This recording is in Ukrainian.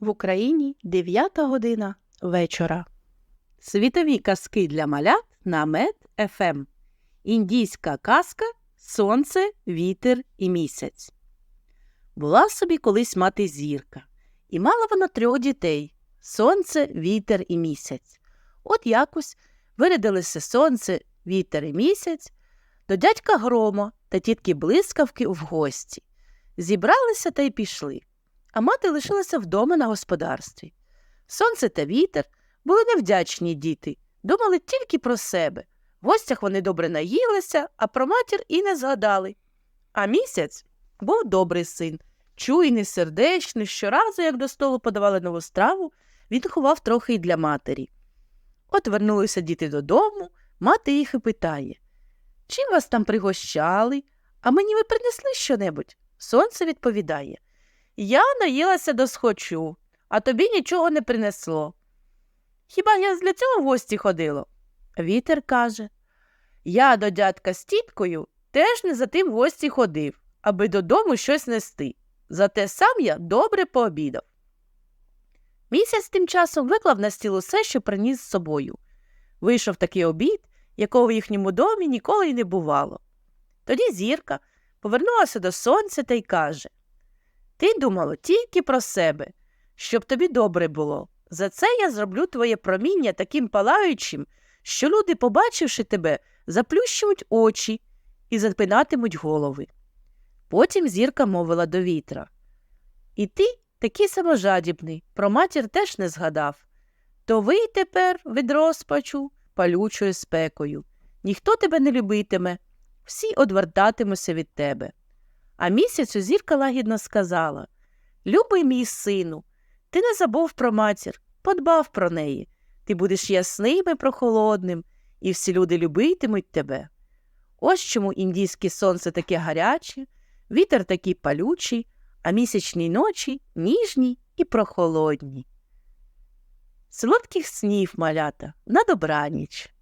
В Україні 9 година вечора. Світові казки для малят на Мед ФМ. Індійська казка Сонце, вітер і місяць. Була собі колись мати зірка, і мала вона трьох дітей сонце, вітер і місяць. От якось вирядилися сонце, вітер і місяць до дядька Грома та тітки блискавки в гості. Зібралися та й пішли, а мати лишилася вдома на господарстві. Сонце та вітер були невдячні діти, думали тільки про себе. В гостях вони добре наїлися, а про матір і не згадали. А місяць був добрий син, чуйний, сердечний, щоразу, як до столу подавали нову страву, він ховав трохи й для матері. От вернулися діти додому, мати їх і питає Чим вас там пригощали? А мені ви принесли щонебудь? Сонце відповідає Я наїлася досхочу, а тобі нічого не принесло. Хіба я для цього в гості ходила? Вітер каже Я до дядька з тіткою теж не за тим в гості ходив, аби додому щось нести. Зате сам я добре пообідав. Місяць тим часом виклав на стіл усе, що приніс з собою. Вийшов такий обід, якого в їхньому домі ніколи й не бувало. Тоді зірка повернулася до сонця та й каже Ти думало тільки про себе, щоб тобі добре було. За це я зроблю твоє проміння таким палаючим, що люди, побачивши тебе, заплющують очі і запинатимуть голови. Потім зірка мовила до вітра І ти такий саможадібний, про матір теж не згадав. То ви тепер від розпачу палючою спекою. Ніхто тебе не любитиме, всі одвертатимуться від тебе. А місяцю зірка лагідно сказала Любий мій сину, ти не забув про матір, подбав про неї. Ти будеш ясним і прохолодним, і всі люди любитимуть тебе. Ось чому індійське сонце таке гаряче, вітер такий палючий, а місячні ночі ніжні і прохолодні. Солодких снів, малята, на добраніч.